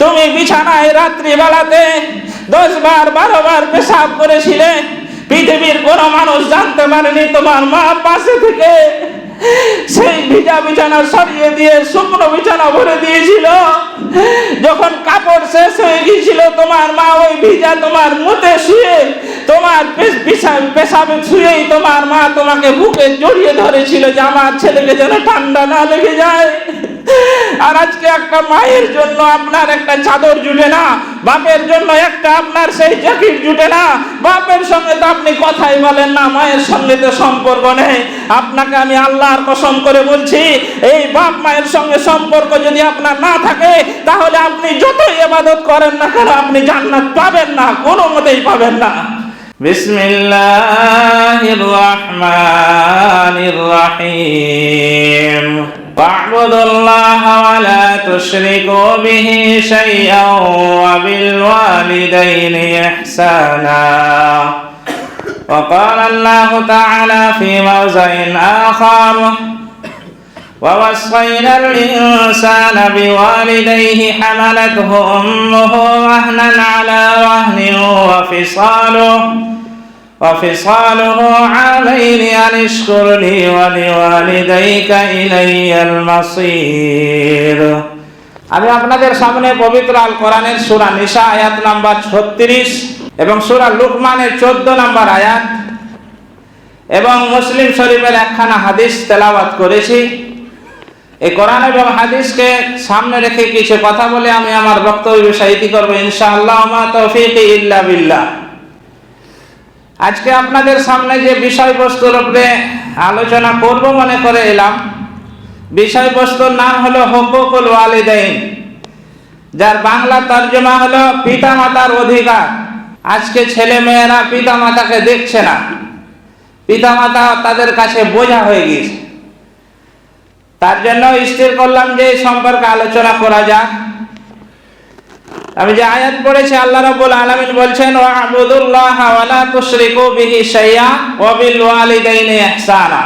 তুমি বিছানায় রাত্রি বেলাতে দশ বার, বারো বার পেশাব করেছিলে। পৃথিবীর কোনো মানুষ জানতে পারেনি তোমার মা পাশে থেকে। সেই ভিজা বিছানা সরিয়ে দিয়ে শুকনো বিছানা ভরে দিয়েছিল। যখন কাপড় শেষ হয়ে গিয়েছিল, তোমার মা ওই ভিজা তোমার মুতে শুয়ে, তোমার পেশ- পেশা- পেশাবে শুয়েই তোমার মা তোমাকে বুকে জড়িয়ে ধরেছিল যে আমার ছেলেকে যেন ঠান্ডা না লেগে যায়। আর আজকে একটা মায়ের জন্য আপনার একটা চাদর জুটে না, বাপের জন্য একটা আপনার সেই জ্যাকেট জুটে না। বাপের সঙ্গে তো আপনি কথাই বলেন না, মায়ের সঙ্গে তো সম্পর্ক নেই। আপনাকে আমি আল্লাহর কসম করে বলছি, এই বাপ মায়ের সঙ্গে সম্পর্ক যদি আপনার না থাকে, তাহলে আপনি যতই এবাদত করেন না কেন, আপনি জান্নাত পাবেন না, কোনো মতেই পাবেন না। বিসমিল্লাহির রহমানির রহিম। واعبدوا الله ولا تشركوا به شيئا وبالوالدين إحسانا. وقال الله تعالى في موضع آخر ووصينا الإنسان بوالديه حملته أمه وهنا على وهن وفصاله. وفصاله عامين أن اشكر لي ولوالديك إلي المصير আমি আপনাদের সামনে পবিত্র আল কোরআনের সূরা নিসা আয়াত নাম্বার ছত্রিশ এবং সূরা লুকমানের চোদ্দ নাম্বার আয়াত এবং মুসলিম শরীফের একখানা হাদিস তেলাওয়াত করেছি এই কোরআন এবং হাদিসকে সামনে রেখে কিছু কথা বলে আমি আমার বক্তব্য বিষয়টি করবো ইনশাআল্লাহ মা তৌফিক ইল্লা বিল্লাহ আজকে আপনাদের সামনে যে বিষয়বস্তুর উপরে আলোচনা করব মনে করে এলাম। বিষয়বস্তুর নাম হলো হকুকুল ওয়ালিদাইন, যার বাংলা তর্জমা হলো পিতা মাতার অধিকার। আজকে ছেলে মেয়েরা পিতা মাতাকে দেখছে না। পিতা মাতা তাদের কাছে বোঝা হয়ে গিয়েছে। তার জন্য স্থির করলাম যে এই সম্পর্কে আলোচনা করা যাক। আমি যে আয়াত পড়েছি, আল্লাহ রাব্বুল আলামিন বলছেন ওয়া আবুদুল্লাহ ওয়া লা তুশরিকু বিহি শাইয়া ওয়া বিল ওয়ালিদাইনি ইহসানা।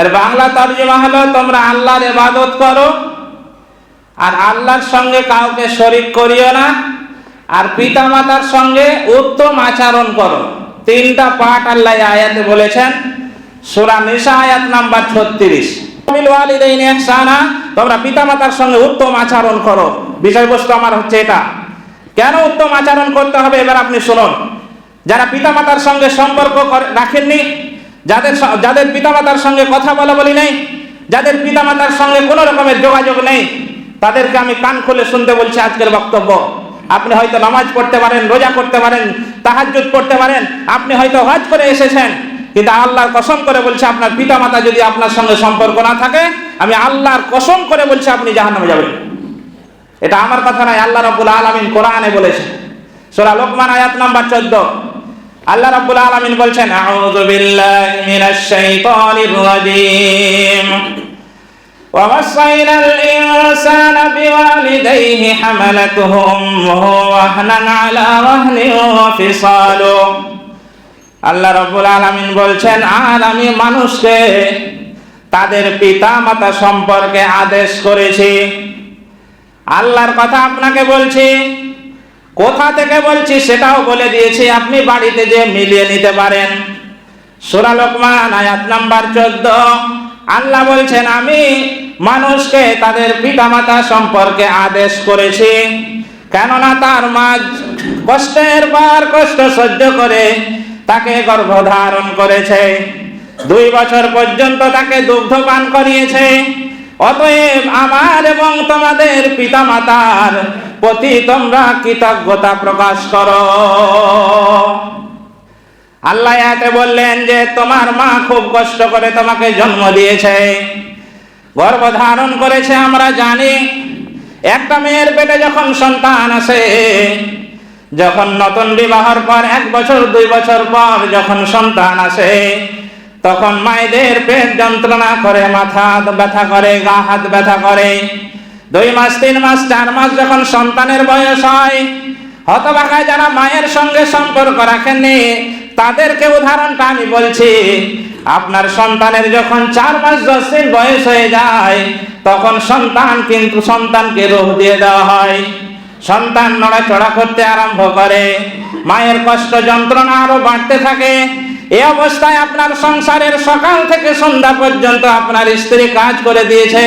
এর বাংলা তরজমা হলো, তোমরা আল্লাহর ইবাদত করো, আর আল্লাহর সঙ্গে কাউকে শরীক করিও না, আর পিতামাতার সঙ্গে উত্তম আচরণ করো। তিনটা পাঠ আল্লাহ আয়াতে বলেছেন। সূরা নিসা আয়াত নাম্বার 36 বিল ওয়ালিদাইনি ইহসানা তোমরা পিতামাতার সঙ্গে উত্তম আচরণ করো। বিষয়বস্তু আমার হচ্ছে এটা। কেন উত্তম আচরণ করতে হবে? এবার আপনি শুনুন। যারা পিতামাতার সঙ্গে সম্পর্ক রাখেননি, যাদের যাদের পিতামাতার সঙ্গে কথা বলা বলি নেই, যাদের পিতামাতার সঙ্গে কোনো রকমের যোগাযোগ নেই, তাদেরকে আমি কান খুলে শুনতে বলছি আজকের বক্তব্য। আপনি হয়তো নামাজ পড়তে পারেন, রোজা করতে পারেন, তাহাজ্জুদ পড়তে পারেন, আপনি হয়তো হজ করে এসেছেন কিন্তু আল্লাহর কসম করে বলছে আপনার পিতামাতা যদি আপনার সঙ্গে সম্পর্ক না থাকে আমি আল্লাহর কসম করে বলছি আপনি জাহান্নামে যাবেন এটা আমার কথা নয় আল্লাহ রাব্বুল আলামিন কোরআনে বলেছেন সূরা লোকমান আয়াত নাম্বার 14 আল্লাহ রাব্বুল আলামিন বলছেন আউযু বিল্লাহি মিনাশ শাইতানির রাজীম ووصينا الإنسان بوالديه حملته أمه وهنا على وهن وفصاله আল্লাহ রাব্বুল আলামিন বলছেন, আর আমি মানুষকে তাদের পিতা মাতা সম্পর্কে আদেশ করেছি। আল্লাহর কথা আপনাকে বলছি, কোথা থেকে বলছি সেটাও বলে দিয়েছি, আপনি বাড়িতে যে মিলিয়ে নিতে পারেন। সূরা লোকমান, আয়াত নাম্বার চোদ্দ। আল্লাহ বলছেন, আমি মানুষকে তাদের পিতামাতা সম্পর্কে আদেশ করেছি, কেননা তার মা কষ্টের পর কষ্ট সহ্য করে তাকে গর্ভধারণ করেছে। দুই বছর পর্যন্ত তাকে দুগ্ধ পান করিয়েছে। অতএব আমার এবং তোমাদের পিতামাতার প্রতি তোমরা কৃতজ্ঞতা প্রকাশ করো। আল্লাহ এতে বললেন যে, তোমার মা খুব কষ্ট করে তোমাকে জন্ম দিয়েছে। গর্ভধারণ করেছে, আমরা জানি। একটা মেয়ের পেটে যখন সন্তান আসে যখন নতুন বিবাহর পর, এক বছর, দুই বছর পর যখন সন্তান আসে, তখন মায়েদের পেট যন্ত্রণা করে, মাথা ব্যথা করে, গা হাত ব্যথা করে। দুই মাস, তিন মাস, চার মাস যখন সন্তানের বয়স হয়, হতভাগায় যারা মায়ের সঙ্গে সম্পর্ক রাখেননি, তাদেরকে উদাহরণটা আমি বলছি, আপনার সন্তানের যখন চার মাস, দশ দিন বয়স হয়ে যায়, তখন সন্তান কিন্তু সন্তানকে রোহ দিয়ে দেওয়া হয়। সন্তান নড়াচড়া করতে আরম্ভ করে। মায়ের কষ্ট যন্ত্রণা আরও বাড়তে থাকে। এ অবস্থায় আপনার সংসারের সকাল থেকে সন্ধ্যা পর্যন্ত আপনার স্ত্রী কাজ করে দিয়েছে।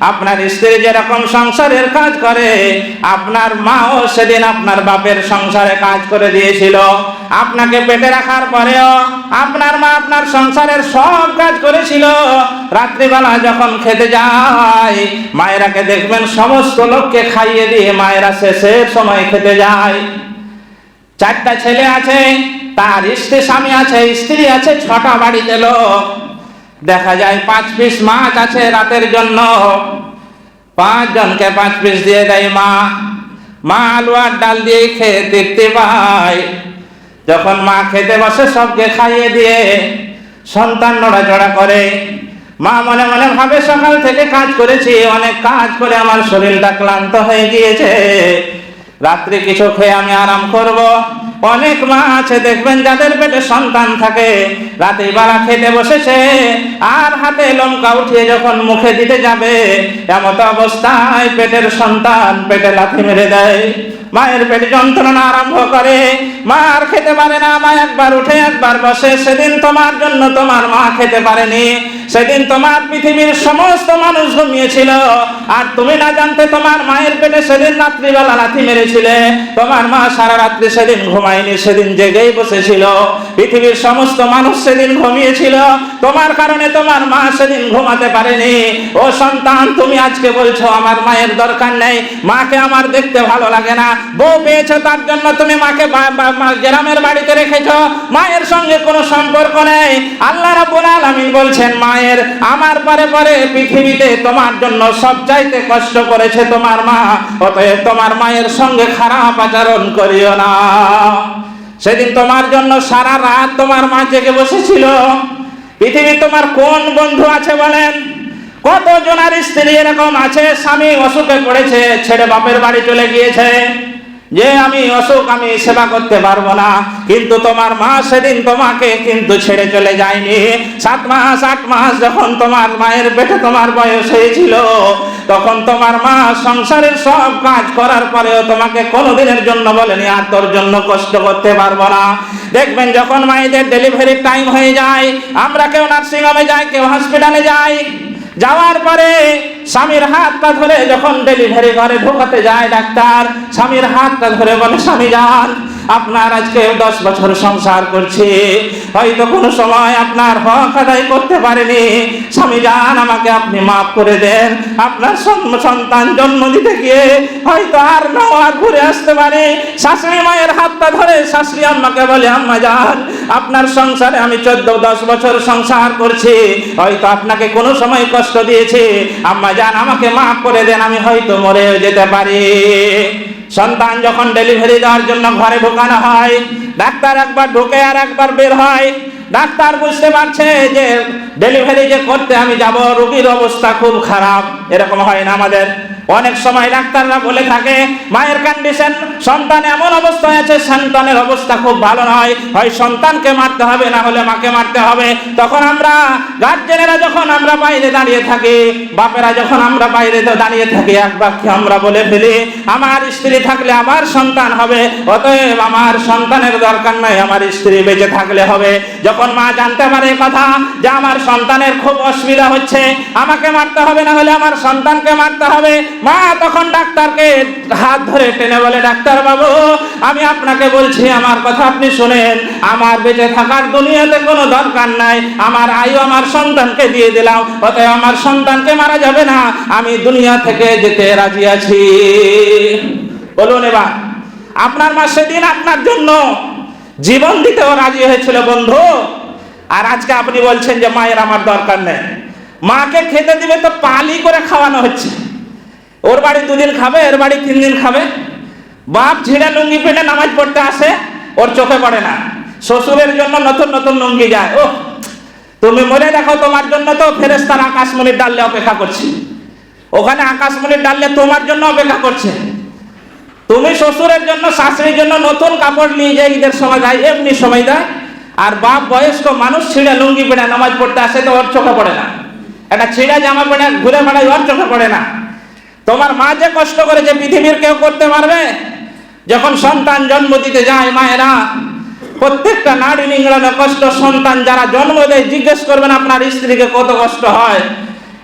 আপনার স্ত্রী যেরকম সংসারের কাজ করে, আপনার মাও সেদিন আপনার বাপের সংসারে কাজ করে দিয়েছিল। আপনাকে পেটে রাখার পরেও আপনার মা আপনার সংসারের সব কাজ করেছিল। রাত্রিবেলা যখন খেতে যায়, মায়েরাকে দেখবেন সমস্ত লোককে খাইয়ে দিয়ে মায়েরা শেষের সময় খেতে যায়। চারটা ছেলে আছে, তার স্ত্রী, স্বামী আছে, স্ত্রী আছে, ছটা বাড়িতে লোক। দেখা যায় পাঁচ পিস মাছ আছে রাতের জন্য। পাঁচ জনকে পাঁচ পিস দিয়ে দেয় মা। মা আলু আর ডাল দিয়ে খেয়ে তৃপ্তি পায়। যখন মা খেতে বসে, সবকে খাইয়ে দিয়ে সন্তান নড়াচড়া করে। মা মনে মনে ভাবে, সকাল থেকে কাজ করেছি, অনেক কাজ করে আমার শরীরটা ক্লান্ত হয়ে গিয়েছে। রাত্রে কিছু খেয়ে আমি আরাম করব। অনেক মা আছে দেখবেন যাদের পেটে সন্তান থাকে। রাতে বেলা খেতে বসেছে, আর হাতে লঙ্কা উঠিয়ে যখন মুখে দিতে যাবে, এমত অবস্থায় পেটের সন্তান পেটে লাথি মেরে দেয়। মায়ের পেটে যন্ত্রণা আরম্ভ করে। মা আর খেতে পারে না, মা একবার উঠে, একবার বসে। সেদিন তোমার জন্য তোমার মা খেতে পারেনি। সেদিন তোমার পৃথিবীর সমস্ত মানুষ ঘুমিয়েছিল। আর তুমি না জানতে তোমার মায়ের পেটে সেদিন রাত্রিবেলা লাথি মেরেছিলে। তোমার মা সারা রাত্রি সেদিন ঘুমায়নি, সেদিন জেগেই বসেছিল। পৃথিবীর সমস্ত মানুষ সেদিন ঘুমিয়েছিল। তোমার কারণে তোমার মা সেদিন ঘুমাতে পারেনি। ও সন্তান, তুমি আজকে বলছো, আমার মায়ের দরকার নেই। মাকে আমার দেখতে ভালো লাগে না। বউ পেয়েছ তার জন্য তুমি মাকে গ্রামের বাড়িতে রেখেছ। মায়ের সঙ্গে কোনো সম্পর্ক নেই। আল্লাহ রাব্বুল আলামিন বলছেন, মায়ের, আমার পরে পরে পৃথিবীতে তোমার জন্য সবচাইতে কষ্ট করেছে তোমার মা। অতএব তোমার মায়ের সঙ্গে খারাপ আচরণ করিও না। সেদিন তোমার জন্য সারা রাত তোমার মা জেগে বসেছিল। পৃথিবী তোমার কোন বন্ধু আছে বলেন? কত জনার স্ত্রী এরকম আছে? স্বামী অসুখে পড়েছে, ছেড়ে বাপের বাড়ি চলে গিয়েছে। যে আমি অসুখ, আমি সেবা করতে পারব না। কিন্তু তোমার মা সেদিন তোমাকে কিন্তু ছেড়ে চলে যায়নি। সাত মাস, আট মাস যখন তোমার মায়ের পেটে তোমার বয়স হয়েছিল, তখন তোমার মা সংসারের সব কাজ করার পরেও তোমাকে কোনোদিনের জন্য বলেনি, আর তোর জন্য কষ্ট করতে পারব না। দেখবেন যখন মায়েদের ডেলিভারির টাইম হয়ে যায়, আমরা কেউ নার্সিং হোমে যাই, কেউ হসপিটালে যাই যাওয়ার পরে স্বামীর হাত পা ধরে যখন ডেলিভারি ঘরে ঢোকাতে যায় ডাক্তার, স্বামীর হাত পা ধরে বলে, স্বামী যান। আপনার আজকে দশ বছর সংসার করছে। হয়তো কোনো সময় আপনার হক আদায় করতে পারেনি। স্বামী যান, আমাকে আপনি মাফ করে দেন। আপনার সন্তান জন্ম দিতে গিয়ে হয়তো আর নাও আর ঘুরে আসতে পারে। শাশুড়ি মায়ের হাতটা ধরে শাশুড়ি আম্মাকে বলে, আম্মা যান, আপনার সংসারে আমি চোদ্দ, দশ বছর সংসার করছি। হয়তো আপনাকে কোনো সময় কষ্ট দিয়েছে। আম্মা যান, আমাকে মাফ করে দেন, আমি হয়তো মরে যেতে পারি। সন্তান যখন ডেলিভারি দেওয়ার জন্য ঘরে ঢোকানো হয়, ডাক্তার একবার ঢোকে আর একবার বের হয়, ডাক্তার বুঝতে পারছে যে ডেলিভারি যে করতে আমি যাব, রোগীর অবস্থা খুব খারাপ। এরকম হয় না আমাদের। অনেক সময় ডাক্তাররা বলে থাকে, মায়ের কন্ডিশন সন্তান এমন অবস্থায় আছে, সন্তানের অবস্থা খুব ভালো নয়। হয় সন্তানকে মারতে হবে, না হলে মাকে মারতে হবে। তখন আমরা গার্জেনেরা যখন আমরা বাইরে দাঁড়িয়ে থাকি, বাপেরা যখন আমরা বাইরে দাঁড়িয়ে থাকি, এক বাক্যে আমরা বলে ফেলি, আমার স্ত্রী থাকলে আমার সন্তান হবে, অতএব আমার সন্তানের দরকার নাই, আমার স্ত্রী বেঁচে থাকলে হবে। যখন মা জানতে পারে কথা, যে আমার সন্তানের খুব অসুবিধা হচ্ছে, আমাকে মারতে হবে, না হলে আমার সন্তানকে মারতে হবে। মা, তখন ডাক্তারকে হাত ধরে টেনে বলে, ডাক্তার বাবু, আমি আপনাকে বলছি, আমার কথা আপনি শুনেন। আমার বেঁচে থাকার দুনিয়াতে কোনো দরকার নাই। আমার আয়ু আমার সন্তানকে দিয়ে দিলাম, অতএব আমার সন্তানকে মারা যাবে না। আমি দুনিয়া থেকে যেতে রাজি আছি। বলুন এবার, আপনার মা সেদিন আপনার জন্য জীবন দিতেও রাজি হয়েছিল, বন্ধু। আর আজকে আপনি বলছেন যে, মায়ের আমার দরকার নেই। মাকে খেতে দিবে তো পালি করে খাওয়ানো হচ্ছে। ওর বাড়ি দুদিন খাবে, এর বাড়ি তিন দিন খাবে। বাপ ঝিড়ে লুঙ্গি পেটে নামাজ পড়তে আসে, ওর চোখে পড়ে না। শ্বশুরের জন্য নতুন নতুন লুঙ্গি যায়। ও তুমি মনে দেখো, তোমার জন্য তো ফেরেস্তার আকাশমণির ডাললে অপেক্ষা করছি। ওখানে আকাশমণির ডাললে তোমার জন্য অপেক্ষা করছে। তুমি শ্বশুরের জন্য, শাশুড়ির জন্য নতুন কাপড় নিয়ে যায় ঈদের সময় যায়, এমনি সময় দেয় আর বাপ বয়স্ক মানুষ ছিঁড়ে লুঙ্গি পেড়ে নামাজ পড়তে আসে, তো ওর চোখে পড়ে না। একটা ছিঁড়া জামা পেড়ে ঘুরে বেড়ায়, ওর চোখে পড়ে না। তোমার মা যে কষ্ট করে যে পৃথিবীর কেউ করতে পারবে? যখন সন্তান জন্ম দিতে যায় মায়েরা, প্রত্যেকটা নারী নিংড়ানো কষ্ট সন্তান যারা জন্ম দেয়, জিজ্ঞেস করবেন আপনার স্ত্রীকে কত কষ্ট হয়?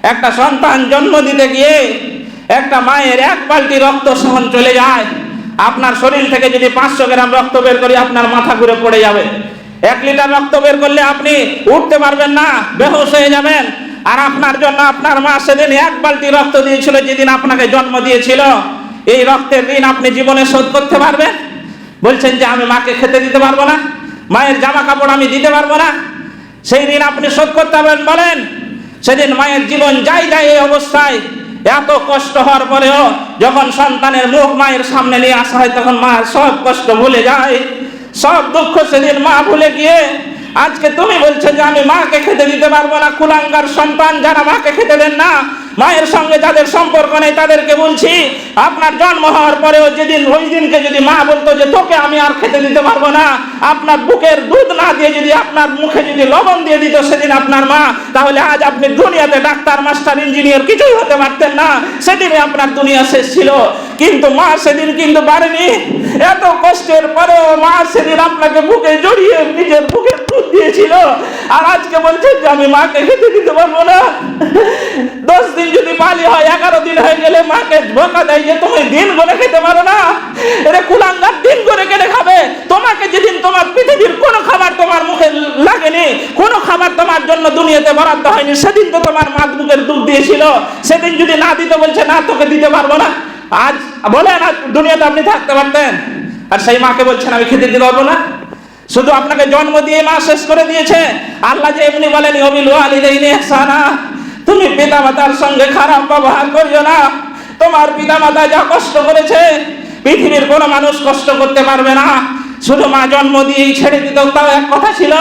একটা সন্তান জন্ম দিতে গিয়ে একটা মায়ের এক বালতি রক্ত সহন চলে যায়। আপনার শরীর থেকে যদি পাঁচশো গ্রাম রক্ত বের করি, আপনার মাথা ঘুরে পড়ে যাবে। এক লিটার রক্ত বের করলে আপনি উঠতে পারবেন না, বেহুশ হয়ে যাবেন। আর আপনার জন্য আপনার মা সেদিন এক বালতি রক্ত দিয়েছিল, যেদিন আপনাকে জন্ম দিয়েছিল। এই রক্তের ঋণ আপনি জীবনে শোধ করতে পারবেন। বলছেন যে আমি মাকে খেতে দিতে পারব না, মায়ের জামা কাপড় আমি দিতে পারব না। সেই ঋণ আপনি শোধ করতে পারবেন, বলেন। সেদিন মায়ের জীবন যাই যায় এই অবস্থায়, এত কষ্ট হওয়ার পরেও যখন সন্তানের মুখ মায়ের সামনে নিয়ে আসা হয়, তখন মা সব কষ্ট ভুলে যায়। সব দুঃখ সেদিন মা ভুলে গিয়ে আজকে তুমি বলছো যে আমি মাকে খেতে দিতে পারব না। কুলাঙ্গার সন্তান যারা মাকে খেতে দেন না, মায়ের সঙ্গে যাদের সম্পর্ক নেই তাদেরকে বলছি, আপনার জন্ম হওয়ার পরেও যেদিন, ওই দিনকে যদি মা বলতো যে তোকে আমি আর খেতে দিতে পারব না, আপনার বুকের দুধ না দিয়ে যদি আপনার মুখে যদি লবণ দিয়ে দিত সেদিন আপনার মা, তাহলে আজ আপনি দুনিয়াতে ডাক্তার, মাস্টার, ইঞ্জিনিয়ার কিছুই হতে পারতেন না। সেদিনই আপনার দুনিয়া শেষ ছিল। কিন্তু মা সেদিন কিন্তু পারেনি। এত কষ্টের পরেও মা সেদিন আপনাকে বুকে জড়িয়ে নিজের বুকে দুধ দিয়েছিল। আর আজকে বলছেন যে আমি মাকে খেতে দিতে পারব না। দশ দিন যদি পালি হয়, এগারো দিন হয়ে গেলে মাকে ধোকা দেয় যে তুমি দিন করে খেতে পারো না। কুলাঙ্গার দিন করে কেটে খাবে। তোমাকে যেদিন তোমার পৃথিবীর কোনো খাবার তোমার মুখে লাগেনি, কোনো খাবার তোমার জন্য দুনিয়াতে বরাদ্দ হয়নি, সেদিন তো তোমার মা বুকের দুধ দিয়েছিল। সেদিন যদি না দিতে বলছে, না তোকে দিতে পারব না। আজ বলে না দুনিয়াতে আপনি থাকতে পারতেন। আর সেই মাকে বলছেন, আমি খেতে দিতে পারব না। শুধু আপনাকে জন্ম দিয়ে মা শেষ করে দিয়েছে। আল্লাহ যে এমনি বলেন অবিল তুমি পিতা মাতার সঙ্গে খারাপ ব্যবহার করিও না। তোমার পিতা মাতা যা কষ্ট করেছে, পৃথিবীর কোনো মানুষ কষ্ট করতে পারবে না। শুধু মা জন্ম দিয়েই ছেড়ে দিত, তাও এক কথা ছিল,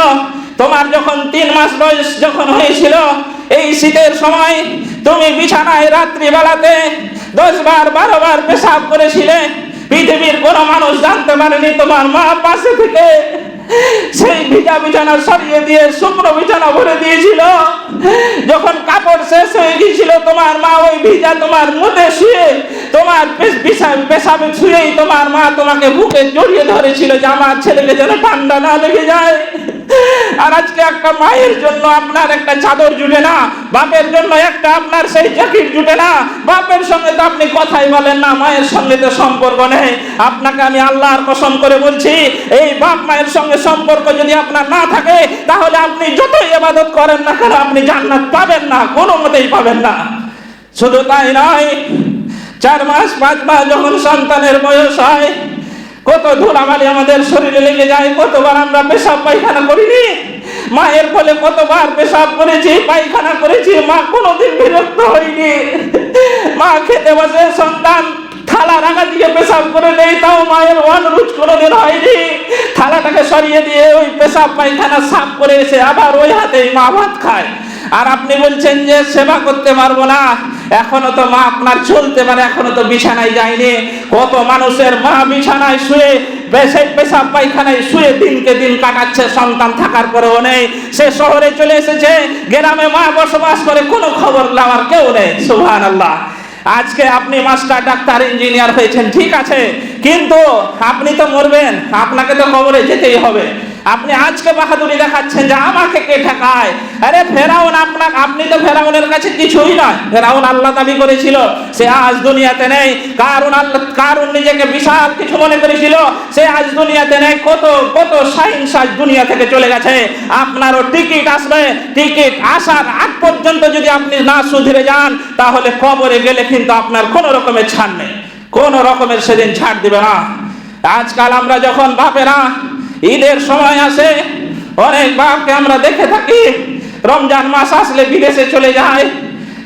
তোমার যখন তিন মাস বয়স যখন হয়েছিল, এই শীতের সময় তুমি বিছানায় রাত্রি বেলাতে দশ বার, বারো বার পেশাব করেছিলে। পৃথিবীর কোনো মানুষ জানতে পারেনি তোমার মা পাশে থেকে। সেই ভিজা বিছানা সরিয়ে দিয়ে শুকনো বিছানা ভরে দিয়েছিল। যখন কাপড় শেষ হয়ে গিয়েছিল, তোমার মা ওই ভিজা তোমার মুখে শুয়ে, তোমার পেশ- পেশাব পেশাবে শুয়েই তোমার মা তোমাকে বুকে জড়িয়ে ধরেছিল যে আমার ছেলেকে যেন ঠান্ডা না লেগে যায়। আর আজকে একটা মায়ের জন্য আপনার একটা চাদর জুটে না, বাপের জন্য একটা আপনার সেই জ্যাকেট জুটে না। বাপের সঙ্গে তো আপনি কথাই বলেন না, মায়ের সঙ্গে তো সম্পর্ক নেই। আপনাকে আমি আল্লাহর কসম করে বলছি, এই বাপ মায়ের সঙ্গে সম্পর্ক যদি আপনার না থাকে, তাহলে আপনি যতই ইবাদত করেন না কেন, আপনি জান্নাত পাবেন না, কোনো মতেই পাবেন না। শুধু তাই নয়, চার মাস, পাঁচ মাস যখন সন্তানের বয়স হয় কত ধুলাবালি আমাদের শরীরে লেগে যায়, কতবার আমরা পেশাব পায়খানা করিনি? মায়ের কোলে কতবার পেশাব করেছি, পায়খানা করেছি, মা কোনোদিন বিরক্ত হয়নি। মা খেতে বসে সন্তান থালা রাখা দিয়ে পেশাব করে নেই তাও মায়ের অনুরোধ কোনোদিন হয়নি। থালাটাকে সরিয়ে দিয়ে ওই পেশাব পায়খানা সাফ করে এসে আবার ওই হাতেই মা ভাত খায়। আর আপনি বলছেন যে সেবা করতে পারব না। এখনও তো মা আপনার চলতে পারে, এখনও তো বিছানায় যায়নি। কত মানুষের মা বিছানায় শুয়ে পেশাব পায়খানায় শুয়ে দিনকে দিন কাটাচ্ছে, সন্তান থাকার পরেও নেই। সে শহরে চলে এসেছে, গ্রামে মা বসবাস করে, কোনো খবর নেওয়ার কেউ নেই। সুবহান আল্লাহ আজকে আপনি মাস্টার, ডাক্তার, ইঞ্জিনিয়ার হয়েছেন, ঠিক আছে? কিন্তু আপনি তো মরবেন, আপনাকে তো খবরে যেতেই হবে। আপনি আজকে বাহাদুরি দেখাচ্ছেন যে আমাকে কে ঠেকায়? আরে ফেরাউন আপনার আপনি তো ফেরাউনের কাছে কিছুই নয়। ফেরাউন আল্লাহ দাবি করেছিল, সে আজ দুনিয়াতে নেই। কারণ আল্লাহ কারণ নিজেকে বিশাল কিছু মনে করেছিল, সে আজ দুনিয়াতে নেই। কত কত সাইন্স আজ দুনিয়া থেকে চলে গেছে। আপনারও টিকিট আসবে। টিকিট আসার আগ পর্যন্ত যদি আপনি না সুধরে যান, তাহলে কবরে গেলে কিন্তু আপনার কোনো রকমের ছাড় নেই। কোনো রকমের সেদিন ছাড় দিবে না। আজকাল আমরা যখন বাপেরা ঈদের সময় আসে, অনেক বাপকে আমরা দেখে থাকি। রমজান মাস আসলে বিদেশে চলে যায়।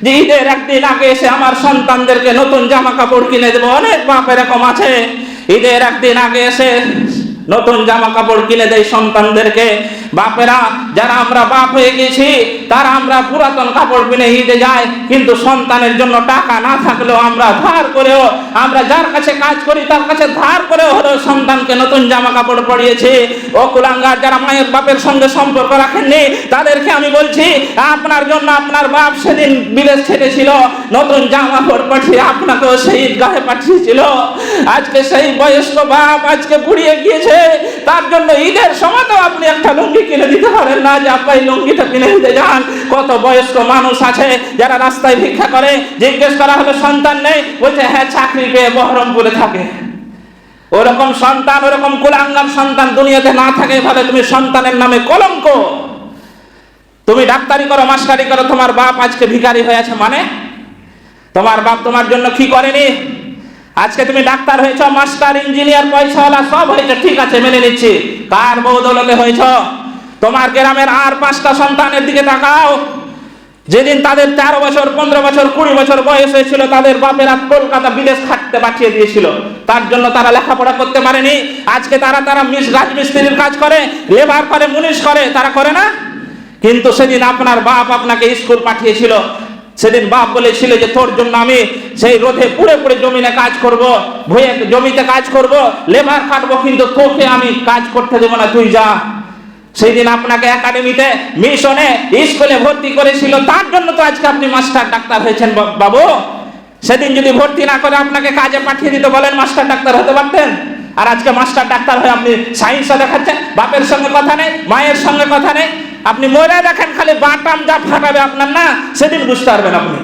যে ঈদের একদিন আগে এসে আমার সন্তানদেরকে নতুন জামা কাপড় কিনে দেবো, অনেক বাপ এরকম আছে। ঈদের একদিন আগে এসে নতুন জামা কাপড় কিনে দেয় সন্তানদেরকে। বাপেরা, যারা আমরা বাপ হয়ে গেছি, তারা আমরা পুরাতন কাপড় পিনে ঈদে যাই, কিন্তু সন্তানের জন্য টাকা না থাকলেও আমরা ধার করেও, আমরা যার কাছে কাজ করি, তার কাছে ধার করেও হলেও সন্তানকে নতুন জামা কাপড় পরিয়েছি। ও কুলাঙ্গার যারা মায়ের বাপের সঙ্গে সম্পর্ক রাখেননি, তাদেরকে আমি বলছি, আপনার জন্য আপনার বাপ সেদিন বিদেশ ছেড়েছিল নতুন জামা কাপড় পাঠিয়ে আপনাকেও সেই ঈদগাহে পাঠিয়েছিল। আজকে সেই বয়স্ক বাপ আজকে বুড়িয়ে গিয়েছে, তার জন্য ঈদের সময় তো আপনি একটা লুঙ্গি কিনে দিতে পারেন না, যে আপনি এই লুঙ্গিটা কিনে দিতে যান। কত বয়স্ক মানুষ আছে যারা রাস্তায় ভিক্ষা করে, জিজ্ঞেস করা হলো, সন্তান নেই? বলছে হ্যাঁ চাকরি পেয়ে বহরমপুরে থাকে। ওরকম সন্তান, ওরকম কুলাঙ্গার সন্তান দুনিয়াতে না থাকে ভাবে তুমি সন্তানের নামে কলঙ্ক। তুমি ডাক্তারি করো, মাস্টারি করো, তোমার বাপ আজকে ভিখারি হয়ে আছে মানে? তোমার বাপ তোমার জন্য কি করেনি? আজকে তুমি ডাক্তার হয়েছ, মাস্টার, ইঞ্জিনিয়ার, পয়সাওয়ালা, সব হয়েছে, ঠিক আছে, মেনে নিচ্ছি। কার বৌদলতে হয়েছ? তোমার গ্রামের আর পাঁচটা সন্তানের দিকে তাকাও। যেদিন তাদের তেরো বছর, পনেরো বছর, কুড়ি বছর বয়স হয়েছিল, তাদের বাপেরা কলকাতা বিদেশ থাকতে পাঠিয়ে দিয়েছিল। তার জন্য তারা লেখাপড়া করতে পারেনি। আজকে তারা তারা মিস রাজমিস্ত্রির কাজ করে, লেবার করে, মুনিশ করে, তারা করে না? কিন্তু সেদিন আপনার বাপ আপনাকে স্কুল পাঠিয়েছিল। সেদিন বাপ বলেছিল যে, তোর জন্য আমি সেই রোদে পুড়ে পুড়ে জমিনে কাজ করব, ভুয়ে জমিতে কাজ করব, লেবার খাটবো কিন্তু তোকে আমি কাজ করতে দেবো না, তুই যা। সেই দিন আপনাকে একাডেমিতে মিশনে স্কুলে ভর্তি করেছিল। তার জন্য তো আজকে আপনি মাস্টার ডাক্তার হয়েছেন বাবু। সেদিন যদি ভর্তি না করে আপনাকে কাজে পাঠিয়ে দিতে, বলেন মাস্টার ডাক্তার হতে পারতেন? আর আজকে মাস্টার ডাক্তার হয়ে আপনি সায়েন্সে দেখাচ্ছেন। বাপের সঙ্গে কথা নেই, মায়ের সঙ্গে কথা নেই। আপনি মরে দেখেন, খালি বাটাম যা ফাটাবে আপনার না, সেদিন বুঝতে পারবেন আপনি।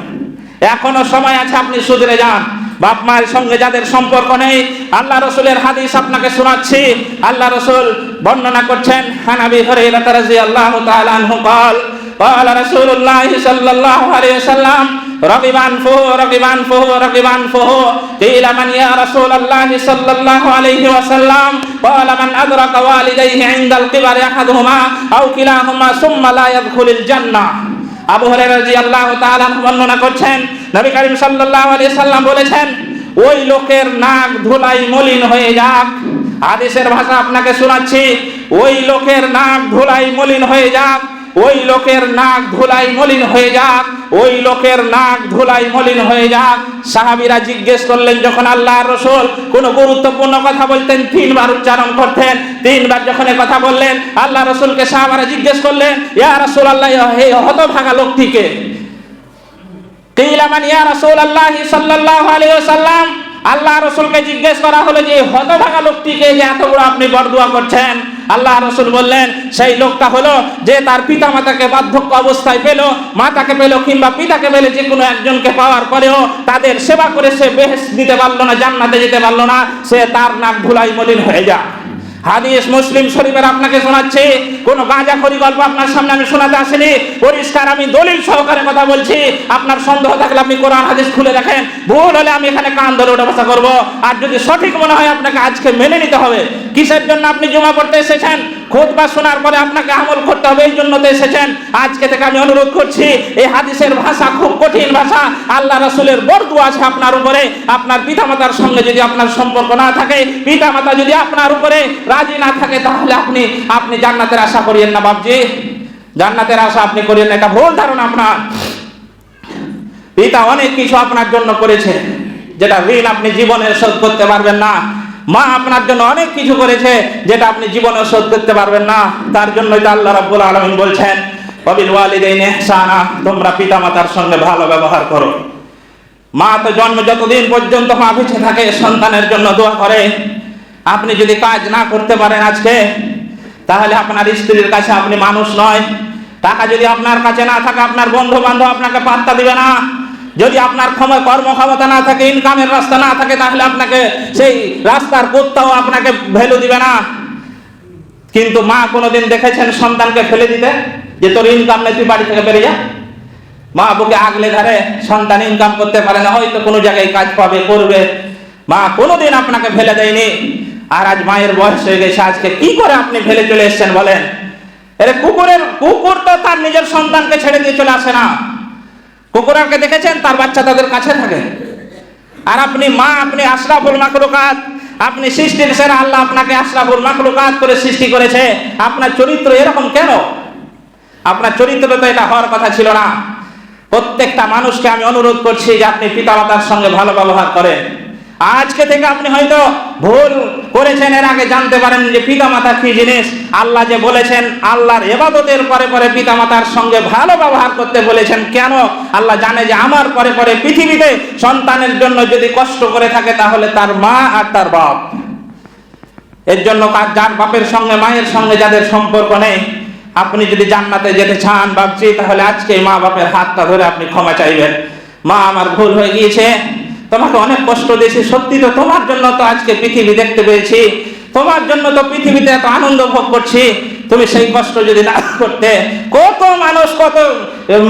এখনও সময় আছে, আপনি সুধরে যান। বাপ মায়ের সঙ্গে যাদের সম্পর্ক নেই আল্লাহ রসুলের হাদিস আপনাকে শোনাচ্ছি আল্লাহ রসুল বর্ণনা করছেন হানাবি হরাইরা রাদিয়াল্লাহু তাআলা আনহু قال قال رسول الله صلى الله عليه وسلم رغب أنفه رغب أنفه رغب أنفه قيل من يا رسول الله صلى الله عليه وسلم قال من أدرك والديه عند القبر أحدهما أو كلاهما ثم لا يدخل الجنة আবু হুরায়রা আল্লাহ তাআলা বর্ণনা করছেন, নবী করিম সাল্লাল্লাহু আলাইহি সাল্লাম বলেছেন, ওই লোকের নাক ধুলাই মলিন হয়ে যাক। হাদিসের ভাষা আপনাকে শোনাচ্ছি, ওই লোকের নাক ধুলাই মলিন হয়ে যাক। ওই লোকের নাক ধুলাই মলিন হয়ে যাক, ওই লোকের নাক ধুলাই মলিন হয়ে যাক। সাহাবীরা জিজ্ঞেস করলেন, যখন আল্লাহর রসুল কোন গুরুত্বপূর্ণ কথা বলতেন, তিনবার উচ্চারণ করতেন, তিনবার যখন কথা বললেন আল্লাহ রসুলকে সাহাবারা জিজ্ঞেস করলেন, ইয়া রাসূল আল্লাহ হে হতভাগা লোকটিকে? কিলামান ইয়া সাল্লাল্লাহু আলাইহি ওয়াসাল্লাম? আল্লাহ রসুলকে জিজ্ঞেস করা হলো যে হতভাগা লোকটিকে যে এত বড় আপনি বরদুয়া করছেন? আল্লাহ রসুল বললেন, সেই লোকটা হলো যে তার পিতা মাতাকে বার্ধক্য অবস্থায় পেল, মাতাকে পেল কিংবা পিতাকে পেলে যে কোনো একজনকে পাওয়ার পরেও তাদের সেবা করে সে বেহেস দিতে পারল না, জান্নাতে যেতে পারল না, সে তার নাক ধুলাই মলিন হয়ে যায়। হাদিস মুসলিম শরীফের আপনাকে শোনাচ্ছে। কোন গাঁজা খড়ি গল্প আপনার সামনে আমি শোনাতে আসেনি। পরিষ্কার আমি দলিল সহকারে কথা বলছি। আপনার সন্দেহ থাকলে আপনি কোরআন, হাদিস খুলে দেখেন। ভুল হলে আমি এখানে কান ধরে ওঠা বসা করব। আর যদি সঠিক মনে হয়, আপনাকে আজকে মেনে নিতে হবে। কিসের জন্য আপনি জমা পড়তে এসেছেন? খোঁজ বা শোনার পরে আপনাকে আমল করতে হবে, এই জন্য তো এসেছেন। আজকে থেকে আমি অনুরোধ করছি, এই হাদিসের ভাষা খুব কঠিন ভাষা। আল্লাহ রাসূলের বরদু আছে আপনার উপরে। আপনার পিতামাতার সঙ্গে যদি আপনার সম্পর্ক না থাকে, পিতামাতা যদি আপনার উপরে রাজি না থাকে, তাহলে আপনি আপনি জান্নাতের আশা করিয়েন না বাবজি জান্নাতের আশা আপনি করিয়েন এটা ভুল ধারণা আপনার। পিতা অনেক কিছু আপনার জন্য করেছে, যেটা ঋণ আপনি জীবনে শোধ করতে পারবেন না। মা আপনার জন্য অনেক কিছু করেছে যেটা আপনি জীবনে শোধ করতে পারবেন না। তার জন্যই আল্লাহ রাব্বুল আলামিন বলছেন কবিল ওয়ালিদাইন ইহসানা তোমরা পিতামাতার সঙ্গে ভালো ব্যবহার করো। মা তো জন্ম যতদিন পর্যন্ত মা বেঁচে থাকে, সন্তানের জন্য দোয়া করে। আপনি যদি কাজ না করতে পারেন আজকে, তাহলে আপনার স্ত্রীর কাছে আপনি মানুষ নয়। টাকা যদি আপনার কাছে না থাকে, আপনার বন্ধু বান্ধব আপনাকে পাত্তা দিবে না। যদি আপনার ক্ষমা কর্মক্ষমতা না থাকে ইনকামের রাস্তা না থাকে, তাহলে আপনাকে সেই রাস্তার কোথাও আপনাকে ভ্যালু দিবে না। কিন্তু মা কোনোদিন দেখেছেন সন্তানকে ফেলে দিতে? যে তোর ইনকাম নেই, তুই বাড়ি থেকে বেরিয়ে যা। মা বুকে আগলে ধরে, সন্তান ইনকাম করতে পারে না, হয়তো কোনো জায়গায় কাজ পাবে, করবে। মা কোনোদিন আপনাকে ফেলে দেয়নি। আর আজ মায়ের বয়স হয়ে গেছে, আজকে কি করে আপনি ফেলে চলে এসেছেন বলেন? এর কুকুরের, কুকুর তো তার নিজের সন্তানকে ছেড়ে দিয়ে চলে আসে না। কুকুরকে দেখেছেন? তার বাচ্চা তাদের কাছে থাকে। আর আপনি মা, আপনি আশরাফুল মাকলুকাত আপনি সৃষ্টির সেরা আল্লাহ আপনাকে আশরাফুল মাকরুকাত করে সৃষ্টি করেছে। আপনার চরিত্র এরকম কেন? আপনার চরিত্র তো এটা হওয়ার কথা ছিল না। প্রত্যেকটা মানুষকে আমি অনুরোধ করছি যে আপনি পিতা মাতার সঙ্গে ভালো ব্যবহার করেন। আজকে থেকে আপনি হয়তো ভুল করেছেন, এর আগে জানতে পারেন যে পিতামাতা কি জিনিস? আল্লাহ যে বলেছেন, আল্লাহর এবাদতের পরে পরে পিতামাতার সঙ্গে ভালো ব্যবহার করতে বলেছেন। কেন? আল্লাহ জানে যে আমার পরে পরে পৃথিবীতে সন্তানের জন্য যদি কষ্ট করে থাকে, তাহলে তার মা আর তার বাপ। এর জন্য কার- যার বাপের সঙ্গে, মায়ের সঙ্গে যাদের সম্পর্ক নেই, আপনি যদি জান্নাতে যেতে চান, ভাবছি, তাহলে আজকে মা বাপের হাতটা ধরে আপনি ক্ষমা চাইবেন। মা, আমার ভুল হয়ে গিয়েছে। তোমাকে অনেক কষ্ট দিয়েছি। সত্যি তো তোমার জন্য তো আজকে পৃথিবী দেখতে পেয়েছি। তোমার জন্য তো পৃথিবীতে এত আনন্দ ভোগ করছি। তুমি সেই কষ্ট যদি না করতে, কত মানুষ, কত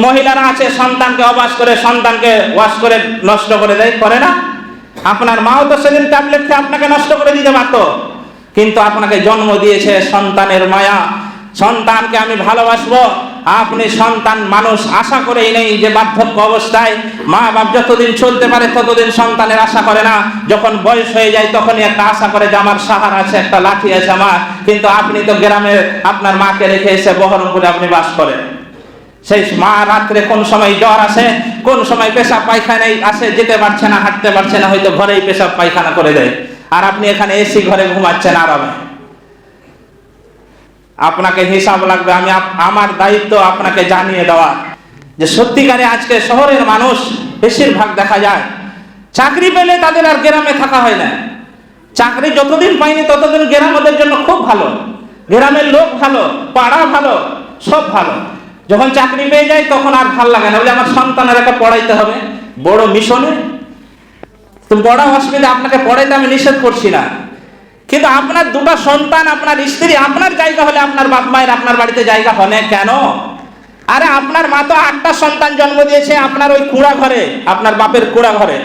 মহিলারা আছে সন্তানকে অবাস করে, সন্তানকে ওয়াশ করে, নষ্ট করে দেয়, করে না? আপনার মাও তো সেদিন ট্যাবলেট খেয়ে আপনাকে নষ্ট করে দিতে পারতো। কিন্তু আপনাকে জন্ম দিয়েছে সন্তানের মায়া। সন্তানকে আমি ভালোবাসবো। আপনি সন্তান মানুষ, আশা করেই নেই যে বার্ধক্য অবস্থায় মা বাপ যতদিন চলতে পারে ততদিন সন্তানের আশা করে না। যখন বয়স হয়ে যায় তখনই একটা আশা করে যে আমার সাহার আছে, একটা লাঠি আছে আমার। কিন্তু আপনি তো গ্রামে আপনার মাকে রেখে এসে বহরমপুরে আপনি বাস করেন। সেই মা রাত্রে কোন সময় জ্বর আসে, কোন সময় পেশাব পায়খানায় আসে, যেতে পারছে না, হাঁটতে পারছে না, হয়তো ঘরেই পেশাব পায়খানা করে দেয়। আর আপনি এখানে এসি ঘরে ঘুমাচ্ছেন আরামে। আপনাকে হিসাব লাগবে, আমি আমার দায়িত্ব আপনাকে জানিয়ে দেওয়া যে সত্যিকারে আজকে শহরের মানুষ বেশিরভাগ দেখা যায়, চাকরি পেলে তাদের আর গ্রামে থাকা হয় না। চাকরি যতদিন পাইনি ততদিন গ্রাম ওদের জন্য খুব ভালো। গ্রামের লোক ভালো, পাড়া ভালো, সব ভালো। যখন চাকরি পেয়ে যায় তখন আর ভালো লাগে না। বলে আমার সন্তানের একটা পড়াইতে হবে, বড় মিশনে। তো বড় অসুবিধা আপনাকে পড়াইতে আমি নিষেধ করছি না। কিন্তু আপনার দুটো সন্তান, আপনার স্ত্রী, আপনার জায়গা হলে আপনার বাপ মায়ের আপনার বাড়িতে জায়গা হলে কেন? আরে আপনার মা তো আটটা সন্তান জন্ম দিয়েছে আপনার ওই কুড়া ঘরে, আপনার বাপের কুড়া ঘরে।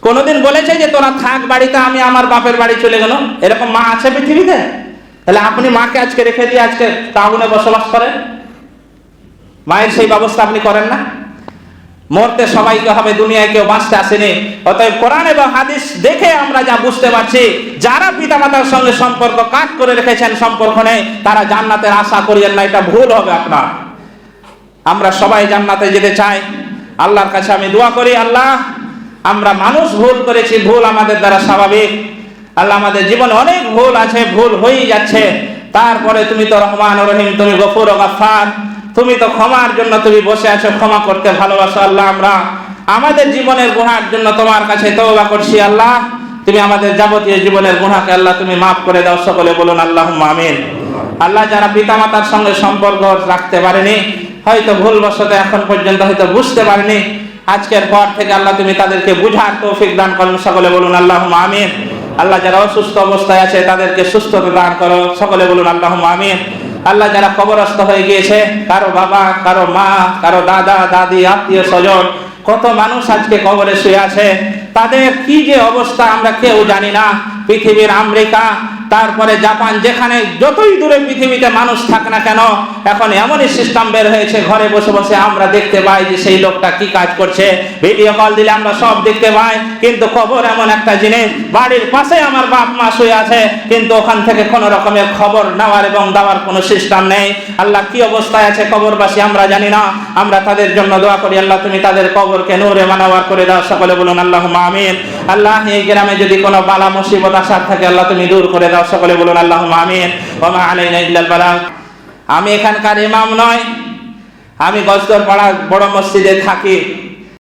কোনোদিন বলেছে যে তোরা থাক বাড়িতে, আমি আমার বাপের বাড়ি চলে গেল। এরকম মা আছে পৃথিবীতে? তাহলে আপনি মাকে আজকে রেখে দিয়ে আজকে টাউনে বসবাস করেন? মায়ের সেই ব্যবস্থা আপনি করেন না? মরতে সবাইকে হবে, দুনিয়ায় কেউ বাঁচতে আসেনি। অতএব কোরআন এবং হাদিস দেখে আমরা যা বুঝতে পারছি, যারা পিতামাতার সঙ্গে সম্পর্ক কাট করে রেখেছেন, সম্পর্ক নেই, তারা জান্নাতের আশা করিয়েন না, এটা ভুল হবে আপনার। আমরা সবাই জান্নাতে যেতে চাই। আল্লাহর কাছে আমি দোয়া করি, আল্লাহ, আমরা মানুষ ভুল করেছি, ভুল আমাদের দ্বারা স্বাভাবিক। আল্লাহ, আমাদের জীবনে অনেক ভুল আছে, ভুল হয়েই যাচ্ছে। তারপরে তুমি তো রহমান রহিম, তুমি গফুর ও তুমি তো ক্ষমার জন্য তুমি বসে আছো, ক্ষমা করতে ভালোবাসো আল্লাহ আমরা। আমাদের জীবনের গুহার জন্য তোমার কাছে তওবা করছি আল্লাহ। তুমি আমাদের যাবতীয় জীবনের গুনাহকে আল্লাহ তুমি মাফ করে দাও, সকলে বলুন আল্লাহ আমিন। আল্লাহ যারা পিতামাতার সঙ্গে সম্পর্ক রাখতে পারেনি, হয়তো ভুলবশত এখন পর্যন্ত হয়তো বুঝতে পারেনি, আজকের পর থেকে আল্লাহ তুমি তাদেরকে বুঝার তৌফিক দান করুন, সকলে বলুন আল্লাহ আমিন। আল্লাহ যারা অসুস্থ অবস্থায় আছে, তাদেরকে সুস্থতা দান করো, সকলে বলুন আল্লাহ আমিন। আল্লাহ যারা কবরস্ত হয়ে গিয়েছে, কারও বাবা, কারও মা, কারও দাদা, দাদি, আত্মীয় স্বজন, কত মানুষ আজকে কবরে শুয়ে আছে, তাদের কি যে অবস্থা আমরা কেউ জানি না। পৃথিবীর আমেরিকা তারপরে জাপান, যেখানে যতই দূরে পৃথিবীতে মানুষ থাক না কেন, এখন এমনই সিস্টেম বের হয়েছে, ঘরে বসে বসে আমরা দেখতে পাই যে সেই লোকটা কি কাজ করছে। ভিডিও কল দিলে আমরা সব দেখতে পাই, কিন্তু খবর এমন একটা জিনিস, বাড়ির পাশে আমার বাপ মা শুয়ে আছে, কিন্তু ওখান থেকে কোনো রকমের খবর নেওয়ার এবং দেওয়ার কোনো সিস্টেম নেই। আল্লাহ কি অবস্থায় আছে কবরবাসী আমরা জানি না। আমরা তাদের জন্য দোয়া করি, আল্লাহ তুমি তাদের কবরকে নূরে মানাওয়ার করে দাও, সকলে বলুন আল্লাহ আমিন। আল্লাহ, এই গ্রামে যদি কোনো বালা, মুসিবত, আসার থাকে, আল্লাহ তুমি দূর করে দাও। সকলে বলুন আল্লাহ আমিন। ওমা আলাইনা ইল্লাল বালা আমি এখানকার ইমাম নয় আমি গজদর পাড়া বড় মসজিদে থাকি।